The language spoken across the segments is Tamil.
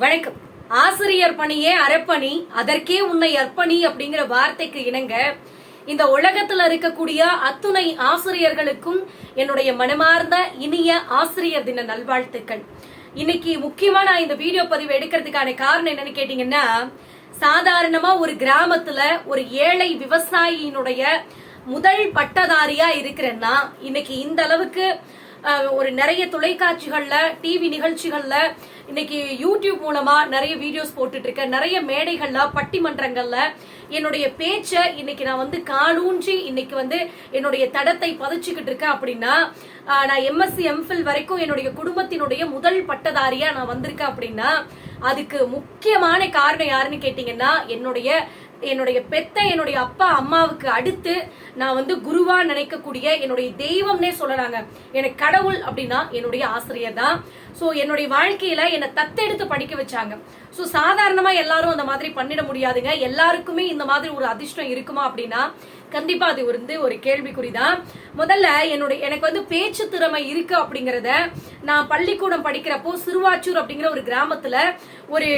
வணக்கம். ஆசிரியர் பணியே அறப்பணி அதற்கே உன்னை அர்ப்பணி அப்படிங்கிற வார்த்தைக்கு இணங்க இந்த உலகத்துல இருக்கக்கூடிய அத்துணை ஆசிரியர்களுக்கும் என்னுடைய மனமார்ந்த இனிய ஆசிரியர் தின நல்வாழ்த்துக்கள். இன்னைக்கு முக்கியமா நான் இந்த வீடியோ பதிவு எடுக்கிறதுக்கான காரணம் என்னன்னு கேட்டீங்கன்னா சாதாரணமா ஒரு கிராமத்துல ஒரு ஏழை விவசாயியினுடைய முதல் பட்டதாரியா இருக்கிறேன்னா இன்னைக்கு இந்த அளவுக்கு ஒரு நிறைய தொலைக்காட்சிகள்ல டிவி நிகழ்ச்சிகள்ல இன்னைக்கு யூடியூப் மூலமா நிறைய வீடியோஸ் போட்டுட்டு இருக்கேன் நிறைய மேடைகள்ல பட்டிமன்றங்கள்ல என்னுடைய பேச்சை இன்னைக்கு நான் வந்து காலூன்றி இன்னைக்கு வந்து என்னுடைய தடத்தை பதிச்சுக்கிட்டு இருக்கேன் அப்படின்னா நான் எம்எஸ்சி எம்ஃபில் வரைக்கும் என்னுடைய குடும்பத்தினுடைய முதல் பட்டதாரியா நான் வந்திருக்கேன் அப்படின்னா அதுக்கு முக்கியமான காரணம் யாருன்னு கேட்டீங்கன்னா என்னுடைய என்னுடைய பெத்த என்னுடைய அப்பா அம்மாவுக்கு அடுத்து நான் வந்து குருவா நினைக்கக்கூடிய என்னுடைய தெய்வம்னே சொல்லலாங்க. எனக்கு கடவுள் அப்படின்னா என்னுடைய ஆசிரியர் தான். ஸோ என்னுடைய வாழ்க்கையில என்னை தத்தெடுத்து படிக்க வச்சாங்க. ஸோ சாதாரணமா எல்லாரும் அந்த மாதிரி பண்ணிட முடியாதுங்க. எல்லாருக்குமே இந்த மாதிரி ஒரு அதிர்ஷ்டம் இருக்குமா அப்படின்னா கண்டிப்பா அது வந்து ஒரு கேள்விக்குறிதான். முதல்ல என்னுடைய எனக்கு வந்து பேச்சு திறமை இருக்கு அப்படிங்கறத நான் பள்ளிக்கூடம் படிக்கிறப்போ சிறுவாச்சூர் அப்படிங்கிற ஒரு கிராமத்துல ஒரு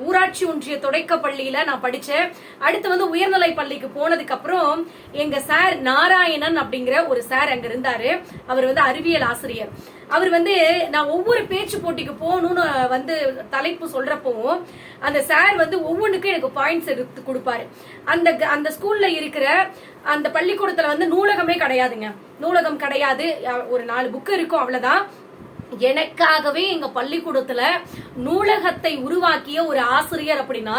ஊராட்சி ஒன்றிய தொடக்க பள்ளியில நான் படிச்சேன். அடுத்து வந்து உயர்நிலை பள்ளிக்கு போனதுக்கு அப்புறம் எங்க சார் நாராயணன் அப்படிங்கிற ஒரு சார் அங்க இருந்தாரு. அவர் வந்து அறிவியல் ஆசிரியர். அவர் வந்து நான் ஒவ்வொரு பேச்சு போட்டிக்கு போகணும்னு வந்து தலைப்பு சொல்றப்பவும் அந்த சார் வந்து ஒவ்வொன்றுக்கும் எனக்கு பாயிண்ட்ஸ் எடுத்து கொடுப்பாரு. அந்த அந்த ஸ்கூல்ல இருக்கிற அந்த பள்ளிக்கூடத்துல வந்து நூலகமே கிடையாதுங்க. நூலகம் கிடையாது. ஒரு நாலு புக் இருக்கும் அவ்வளவுதான். எனக்காகவே எங்க பள்ளிக்கூடத்துல நூலகத்தை உருவாக்கிய ஒரு ஆசிரியர் அப்படின்னா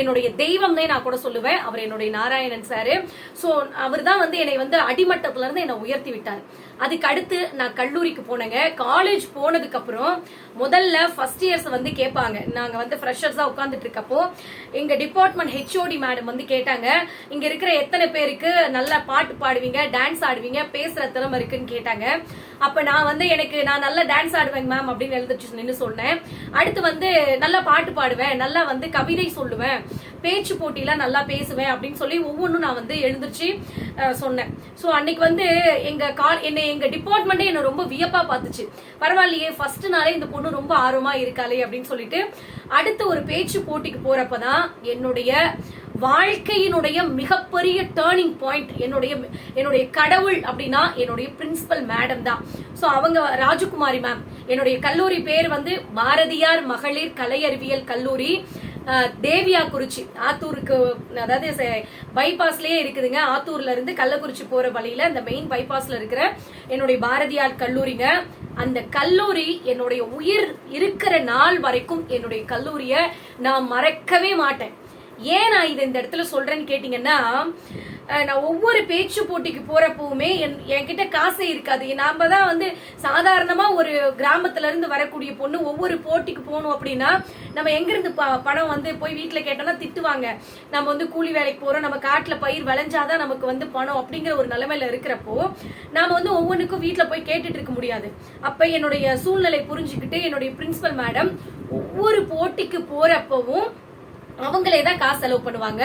என்னுடைய தெய்வம் நான் கூட சொல்லுவேன். அவர் என்னுடைய நாராயணன் சாரு. சோ அவர் தான் வந்து என்னை வந்து அடிமட்டத்துல இருந்து என்னை உயர்த்தி விட்டார். அதுக்கு அடுத்து நான் கல்லூரிக்கு போனேங்க. காலேஜ் போனதுக்கு அப்புறம் முதல்ல ஃபர்ஸ்ட் இயர்ஸ் வந்து கேட்பாங்க. நாங்க வந்து ஃப்ரெஷர்ஸா உட்காந்துட்டு இருக்கப்போ எங்க டிபார்ட்மெண்ட் ஹெச்ஓடி மேடம் வந்து கேட்டாங்க. இங்க இருக்கிற எத்தனை பேருக்கு நல்லா பாட்டு பாடுவீங்க டான்ஸ் ஆடுவீங்க பேசுற திறமை இருக்குன்னு கேட்டாங்க. அப்ப நான் வந்து எனக்கு நான் நல்லா டான்ஸ் ஆடுவேங்க மேம் அப்படின்னு எழுதிச்சு நின்று சொன்னேன். அடுத்து வந்து நல்லா பாட்டு பாடுவேன் நல்லா வந்து கவிதை சொல்லுவேன். பேச்சு போட்டியில நல்லா பேசுவேன் அப்படின்னு சொல்லி ஒவ்வொன்றும் நான் வந்து எழுந்திருச்சு சொன்னேன். ஸோ அன்னைக்கு வந்து எங்க கால் என்னை எங்க டிபார்ட்மெண்ட்டே என்ன ரொம்ப வியப்பா பார்த்துச்சு. பரவாயில்லையே ஃபர்ஸ்ட் நாளே இந்த பொண்ணு ரொம்ப ஆர்வமா இருக்காளே அப்படின்னு சொல்லிட்டு அடுத்த ஒரு பேச்சு போட்டிக்கு போறப்பதான் என்னுடைய வாழ்க்கையினுடைய மிகப்பெரிய டேர்னிங் பாயிண்ட் என்னுடைய என்னுடைய கடவுள் அப்படின்னா என்னுடைய பிரின்சிபல் மேடம் தான். ஸோ அவங்க ராஜகுமாரி மேம் என்னுடைய கல்லூரி பேர் வந்து பாரதியார் மகளிர் கலை அறிவியல் கல்லூரி. தேவியா குறிச்சி ஆத்தூருக்கு அதாவது பைபாஸ்லயே இருக்குதுங்க. ஆத்தூர்ல இருந்து கள்ளக்குறிச்சி போற வழியில அந்த மெயின் பைபாஸ்ல இருக்கிற என்னுடைய பாரதியார் கல்லூரிங்க. அந்த கல்லூரி என்னுடைய உயிர் இருக்கிற நாள் வரைக்கும் என்னுடைய கல்லூரிய நான் மறக்கவே மாட்டேன். ஏன் நான் இதை இந்த இடத்துல சொல்றேன்னு கேட்டீங்கன்னா நான் ஒவ்வொரு பேச்சு போட்டிக்கு போறப்பவுமே என் என்கிட்ட காசே இருக்காது. நாம தான் வந்து சாதாரணமா ஒரு கிராமத்துல இருந்து வரக்கூடிய பொண்ணு ஒவ்வொரு போட்டிக்கு போகணும் அப்படின்னா நம்ம எங்கிருந்து ப- பணம் வந்து போய் வீட்டுல கேட்டோம்னா திட்டுவாங்க. நம்ம வந்து கூலி வேலைக்கு போறோம் நம்ம காட்டுல பயிர் விளைஞ்சாதான் நமக்கு வந்து பணம் அப்படிங்கிற ஒரு நிலைமையில இருக்கிறப்போ நாம வந்து ஒவ்வொன்றுக்கும் வீட்டுல போய் கேட்டுட்டு இருக்க முடியாது. அப்ப என்னுடைய சூழ்நிலை புரிஞ்சுக்கிட்டு என்னுடைய பிரின்சிபல் மேடம் ஒவ்வொரு போட்டிக்கு போறப்பவும் அவங்களே தான் காசு செலவு பண்ணுவாங்க.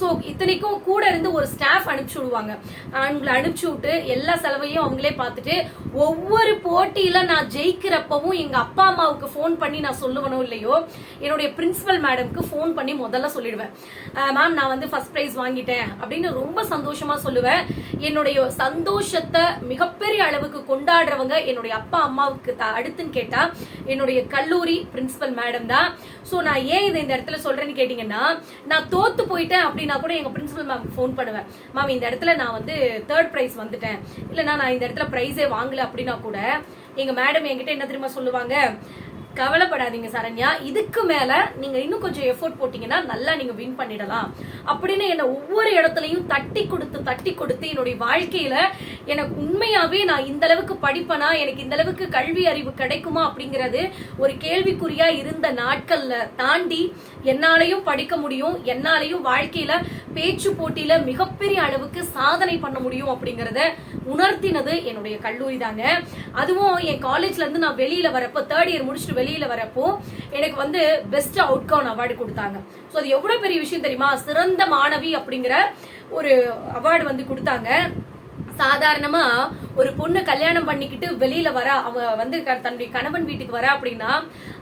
ஸோ இத்தனைக்கும் கூட இருந்து ஒரு ஸ்டாஃப் அனுப்பிச்சு விடுவாங்க. அவங்களை அனுப்பிச்சு விட்டு எல்லா செலவையும் அவங்களே பார்த்துட்டு ஒவ்வொரு போட்டியில நான் ஜெயிக்கிறப்பவும் எங்க அப்பா அம்மாவுக்கு ஃபோன் பண்ணி நான் சொல்லுவனோ இல்லையோ என்னுடைய பிரின்சிபல் மேடம்க்கு ஃபோன் பண்ணி முதல்ல சொல்லிடுவேன். மேம் நான் வந்து ஃபர்ஸ்ட் ப்ரைஸ் வாங்கிட்டேன். அப்படின்னு ரொம்ப சந்தோஷமா சொல்லுவேன். என்னுடைய சந்தோஷத்தை மிகப்பெரிய அளவுக்கு கொண்டாடுறவங்க என்னுடைய அப்பா அம்மாவுக்கு த- அடுத்துன்னு கேட்டா என்னுடைய கல்லூரி பிரின்சிபல் மேடம் தான். ஸோ நான் ஏன் இதை இந்த இடத்துல சொல்றேன்னு கேட்டீங்கன்னா நான் தோத்து போயிட்டேன் அப்படின்னா கூட எங்க பிரின்சிபல் மேம் ஃபோன் பண்ணுவேன். மேம் இந்த இடத்துல நான் வந்து தேர்ட் ப்ரைஸ் வந்துட்டேன். இல்லைன்னா நான் இந்த இடத்துல ப்ரைஸே வாங்கல அப்படின்னா கூட எங்க மேடம் என்கிட்ட என்ன தெரியுமா சொல்லுவாங்க? கவலைப்படாதீங்க சரண்யா. இதுக்கு மேல நீங்க இன்னும் கொஞ்சம் எஃபோர்ட் போட்டீங்கன்னா நல்லா நீங்க வின் பண்ணிடலாம். அப்படின்னு என்ன ஒவ்வொரு இடத்துலயும் தட்டி கொடுத்து தட்டி கொடுத்து என்னுடைய வாழ்க்கையில எனக்கு உண்மையாவே நான் இந்த அளவுக்கு படிப்பனா எனக்கு இந்த அளவுக்கு கல்வி அறிவு கிடைக்குமா அப்படிங்கிறது ஒரு கேள்விக்குறியா இருந்த நாட்கள்ல தாண்டி என்னாலையும் படிக்க முடியும் என்னாலையும் வாழ்க்கையில பேச்சு போட்டியில மிகப்பெரிய அளவுக்கு சாதனை பண்ண முடியும் அப்படிங்கறத உணர்த்தினது என்னுடைய கல்லூரி தாங்க. அதுவும் என் காலேஜ்ல இருந்து நான் வெளியில வரப்போ தேர்ட் இயர் முடிச்சுட்டு வெளியில வரப்போ எனக்கு வந்து பெஸ்ட் அவுட்கவுன் அவார்டு கொடுத்தாங்க. ஸோ அது எவ்வளவு பெரிய விஷயம் தெரியுமா? சிறந்த மாணவி அப்படிங்கிற ஒரு அவார்டு வந்து கொடுத்தாங்க. சாதாரணமா ஒரு பொண்ணு கல்யாணம் பண்ணிக்கிட்டு வெளியில வர அவ வந்து தன்னுடைய கணவன் வீட்டுக்கு வர அப்படின்னா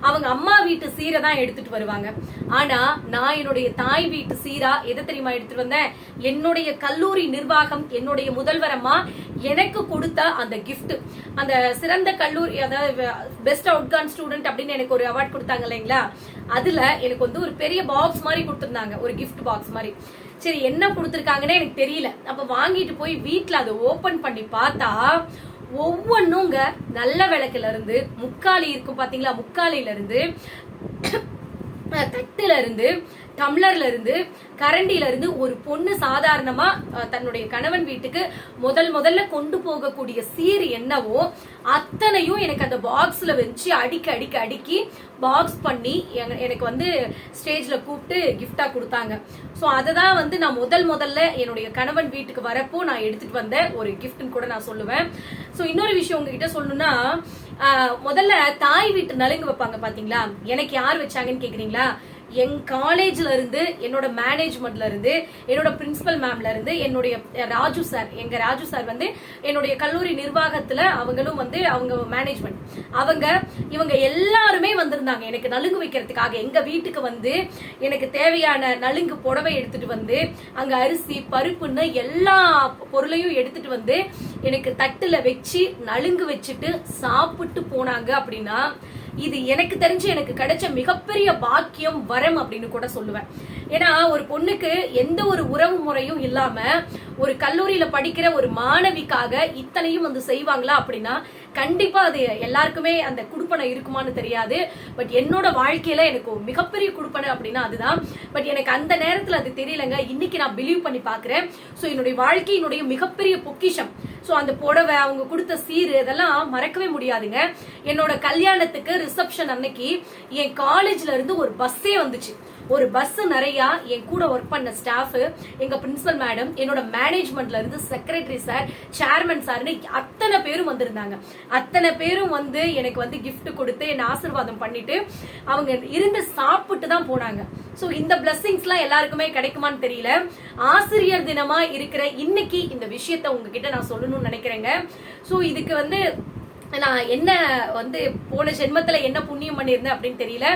அவங்க அம்மா வீட்டு சீரை தான் எடுத்துட்டு வருவாங்க. ஆனா நான் என்னுடைய தாய் வீட்டு சீரா எதை தெரியுமா எடுத்துட்டு வந்தேன்? என்னுடைய கல்லூரி நிர்வாகம் என்னுடைய முதல்வர் எனக்கு கொடுத்த அந்த கிஃப்ட் அந்த சிறந்த கல்லூரி அதாவது பெஸ்ட் அவுட்கான் ஸ்டூடெண்ட் அப்படின்னு எனக்கு ஒரு அவார்ட் கொடுத்தாங்க இல்லைங்களா? அதுல எனக்கு வந்து ஒரு பெரிய பாக்ஸ் மாதிரி கொடுத்துருந்தாங்க ஒரு கிஃப்ட் பாக்ஸ் மாதிரி. சரி என்ன கொடுத்துருக்காங்கன்னு எனக்கு தெரியல. அப்ப வாங்கிட்டு போய் வீட்டுல அதை ஓபன் பண்ணி பார்த்தா ஒவ்வொன்றுங்க நல்ல விளக்குல இருந்து முக்காலி இருக்கும் பாத்தீங்களா? முக்காலில இருந்து அஹ் தட்டுல இருந்து டம்ளர்ல இருந்து கரண்டில இருந்து ஒரு பொண்ணு சாதாரணமா தன்னுடைய கணவன் வீட்டுக்கு முதல் முதல்ல கொண்டு போகக்கூடிய சீர் என்னவோ அத்தனையும் எனக்கு அந்த பாக்ஸ்ல வச்சு அடிக்க அடிக்க அடுக்கி பாக்ஸ் பண்ணி எனக்கு வந்து ஸ்டேஜ்ல கூப்பிட்டு கிஃப்டா கொடுத்தாங்க. ஸோ அதை தான் வந்து நான் முதல் முதல்ல என்னுடைய கணவன் வீட்டுக்கு வரப்போ நான் எடுத்துட்டு வந்த ஒரு கிஃப்ட்னு கூட நான் சொல்லுவேன். ஸோ இன்னொரு விஷயம் உங்ககிட்ட சொல்லணும்னா முதல்ல தாய் வீட்டு நலுங்கு வைப்பாங்க பாத்தீங்களா? எனக்கு யார் வச்சாங்கன்னு கேக்குறீங்களா? என் காலேஜ்ல இருந்து என்னோட மேனேஜ்மெண்ட்ல இருந்து என்னோட பிரின்சிபல் மேம்ல இருந்து என்னுடைய ராஜு சார் எங்க ராஜு சார் வந்து என்னுடைய கல்லூரி நிர்வாகத்துல அவங்களும் வந்து அவங்க மேனேஜ்மெண்ட் அவங்க இவங்க எல்லாருமே வந்திருந்தாங்க. எனக்கு நலுங்கு வைக்கிறதுக்காக. எங்க வீட்டுக்கு வந்து எனக்கு தேவையான நலுங்கு புடவை எடுத்துட்டு வந்து அங்க அரிசி பருப்புன்னு எல்லா பொருளையும் எடுத்துட்டு வந்து எனக்கு தட்டுல வச்சு நலுங்கு வச்சுட்டு சாப்பிட்டு போனாங்க அப்படின்னா இது எனக்கு தெரிஞ்சு எனக்கு கிடைச்ச மிகப்பெரிய பாக்கியம் வரம் அப்படின்னு கூட சொல்லுவேன். ஏன்னா ஒரு பொண்ணுக்கு எந்த ஒரு உறவு முறையும் இல்லாம ஒரு கல்லூரியில படிக்கிற ஒரு மாணவிக்காக இத்தனையும் வந்து செய்வாங்களா அப்படின்னா கண்டிப்பா அது எல்லாருக்குமே அந்த குடுப்பனை இருக்குமான்னு தெரியாது. பட் என்னோட வாழ்க்கையில எனக்கு ஒரு மிகப்பெரிய குடுப்பனை அப்படின்னா அதுதான். பட் எனக்கு அந்த நேரத்துல அது தெரியலங்க. இன்னைக்கு நான் பிலீவ் பண்ணி பாக்குறேன். சோ என்னுடைய வாழ்க்கையினுடைய மிகப்பெரிய பொக்கிஷம். சோ அந்த புடவை அவங்க கொடுத்த சீர் இதெல்லாம் மறக்கவே முடியாதுங்க. என்னோட கல்யாணத்துக்கு ரிசப்ஷன் அன்னைக்கு என் காலேஜ்ல இருந்து ஒரு பஸ்ஸே வந்துச்சு. ஒரு பஸ் நிறைய என் கூட ஒர்க் பண்ண ஸ்டாஃப் எங்க பிரின்சிபல் மேடம் என்னோட மேனேஜ்மெண்ட்ல இருந்து செக்ரட்டரி சார் சேர்மன் சார்னு அத்தனை பேரும் வந்திருந்தாங்க. அத்தனை பேரும் வந்து எனக்கு வந்து கிஃப்ட் கொடுத்து என்ன ஆசீர்வாதம் பண்ணிட்டு அவங்க இருந்து சாப்பிட்டு தான் போனாங்க. ஸோ இந்த பிளஸ்ஸிங்ஸ்லாம் எல்லாருக்குமே கிடைக்குமான்னு தெரியல. ஆசிரியர் தினமா இருக்கிற இன்னைக்கு இந்த விஷயத்த உங்ககிட்ட நான் சொல்லணும்னு நினைக்கிறேங்க. ஸோ இதுக்கு வந்து நான் என்ன வந்து போன ஜென்மத்துல என்ன புண்ணியம் பண்ணியிருந்தேன் அப்படின்னு தெரியல.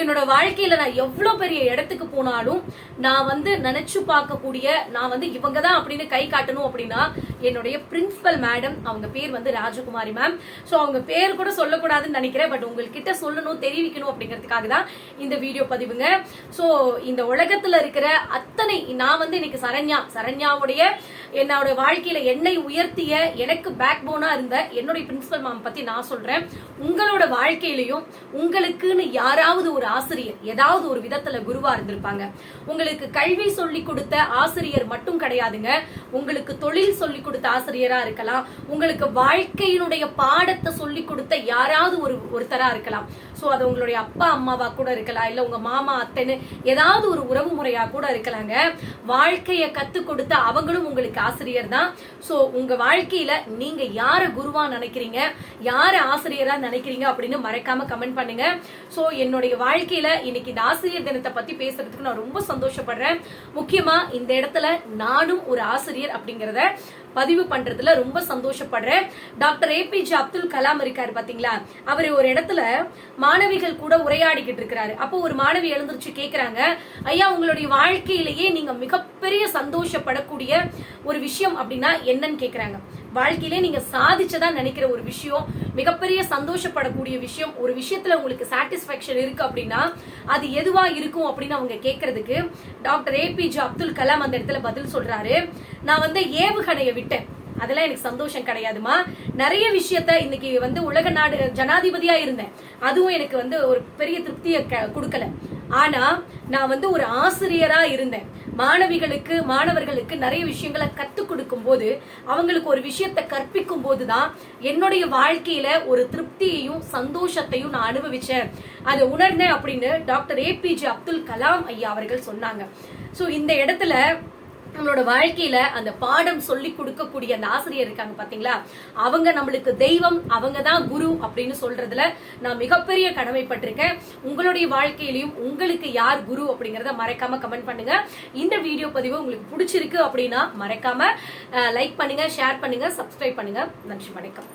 என்னோட வாழ்க்கையில நான் எவ்வளவு பெரிய இடத்துக்கு போனாலும் நான் வந்து நினைச்சு பார்க்கக்கூடிய நான் வந்து இவங்க தான் அப்படின்னு கை காட்டணும் அப்படின்னா என்னுடைய பிரின்சிபல் மேடம் அவங்க பேர் வந்து ராஜகுமாரி மேம் ஸோ அவங்க பேர் கூட சொல்லக்கூடாதுன்னு நினைக்கிறேன். பட் உங்ககிட்ட சொல்லணும் தெரிவிக்கணும் அப்படிங்கிறதுக்காக தான் இந்த வீடியோ பதிவுங்க. ஸோ இந்த உலகத்துல இருக்கிற அத்தனை நான் வந்து இன்னைக்கு சரண்யா. சரண்யாவுடைய என்னோட வாழ்க்கையில என்னை உயர்த்திய எனக்கு பேக் போனா இருந்த என்னுடைய பிரின்சிபல் மேம் பத்தி நான் சொல்றேன். உங்களோட வாழ்க்கையிலையும் உங்களுக்குன்னு யாராவது ஒரு ஆசிரியர் ஏதாவது ஒரு விதத்துல குருவா இருந்திருப்பாங்க. உங்களுக்கு கல்வி சொல்லி கொடுத்த ஆசிரியர் மட்டும் கிடையாதுங்க. உங்களுக்கு தொழில் சொல்லி கொடுத்த ஆசிரியரா இருக்கலாம். உங்களுக்கு வாழ்க்கையினுடைய பாடத்தை சொல்லி கொடுத்த யாராவது ஒரு ஒருத்தரா இருக்கலாம். ஸோ அது உங்களுடைய அப்பா அம்மாவா கூட இருக்கலாம் இல்லை உங்க மாமா அத்தைன்னு ஏதாவது ஒரு உறவு முறையா கூட இருக்கலாங்க. வாழ்க்கையை கத்து கொடுத்த அவங்களும் உங்களுக்கு ஆசிரியர் தான். ஸோ உங்க வாழ்க்கையில நீங்க யார குருவா நினைக்கிறீங்க யார ஆசிரியரா நினைக்கிறீங்க அப்படின்னு மறக்காம கமெண்ட் பண்ணுங்க. ஸோ என்னுடைய வாழ்க்கையில இன்னைக்கு இந்த ஆசிரியர் தினத்தை பத்தி பேசுறதுக்கு நான் ரொம்ப சந்தோஷப்படுறேன். முக்கியமா இந்த இடத்துல நானும் ஒரு ஆசிரியர் அப்படிங்கிறத பதிவு பண்றதுல ரொம்ப சந்தோஷப்படுறேன். டாக்டர் ஏபிஜே அப்துல் கலாம் இருக்காரு பாத்தீங்களா? அவர் ஒரு இடத்துல மாணவிகள் கூட உரையாடிக்கிட்டு இருக்கிறாரு. அப்போ ஒரு மாணவி எழுந்திருச்சு கேட்குறாங்க ஐயா உங்களுடைய வாழ்க்கையிலேயே நீங்க மிகப்பெரிய சந்தோஷப்படக்கூடிய ஒரு விஷயம் அப்படின்னா என்னன்னு கேட்குறாங்க வாழ்க்கையிலே நீங்க சாதிச்சதா நினைக்கிற ஒரு விஷயம் மிகப்பெரிய சந்தோஷப்படக்கூடிய விஷயம் ஒரு விஷயத்துல உங்களுக்கு சாட்டிஸ்பாக்சன் இருக்கு அப்படின்னா அது எதுவா இருக்கும் அப்படின்னு அவங்க கேட்கறதுக்கு டாக்டர் ஏபிஜே அப்துல் கலாம் அந்த இடத்துல பதில் சொல்றாரு. நான் வந்து ஏவுகணையை விட்டேன். அதெல்லாம் எனக்கு சந்தோஷம் கிடையாதுமா. நிறைய விஷயத்த இன்னைக்கு வந்து உலக நாடு ஜனாதிபதியா இருந்தேன். அதுவும் எனக்கு வந்து ஒரு பெரிய திருப்தியை க- கொடுக்கல. ஆனா நான் வந்து ஒரு ஆசிரியரா இருந்தேன். மாணவிகளுக்கு மாணவர்களுக்கு நிறைய விஷயங்களை கத்துக் கொடுக்கும் போது அவங்களுக்கு ஒரு விஷயத்தை கற்பிக்கும் போதுதான் என்னுடைய வாழ்க்கையில ஒரு திருப்தியையும் சந்தோஷத்தையும் நான் அனுபவிச்சேன். அதை உணர்ந்தேன் அப்படின்னு டாக்டர் ஏபிஜே அப்துல் கலாம் ஐயா அவர்கள் சொன்னாங்க. சோ இந்த இடத்துல நம்மளோட வாழ்க்கையில அந்த பாடம் சொல்லி கொடுக்கக்கூடிய அந்த ஆசிரியர் இருக்காங்க பாத்தீங்களா? அவங்க நம்மளுக்கு தெய்வம் அவங்க தான் குரு அப்படின்னு சொல்றதுல நான் மிகப்பெரிய கடமைப்பட்டிருக்கேன். உங்களுடைய வாழ்க்கையிலையும் உங்களுக்கு யார் குரு அப்படிங்கறத மறக்காம கமெண்ட் பண்ணுங்க. இந்த வீடியோ பதிவு உங்களுக்கு பிடிச்சிருக்கு அப்படின்னா மறக்காம லைக் பண்ணுங்க ஷேர் பண்ணுங்க சப்ஸ்கிரைப் பண்ணுங்க. நன்றி வணக்கம்.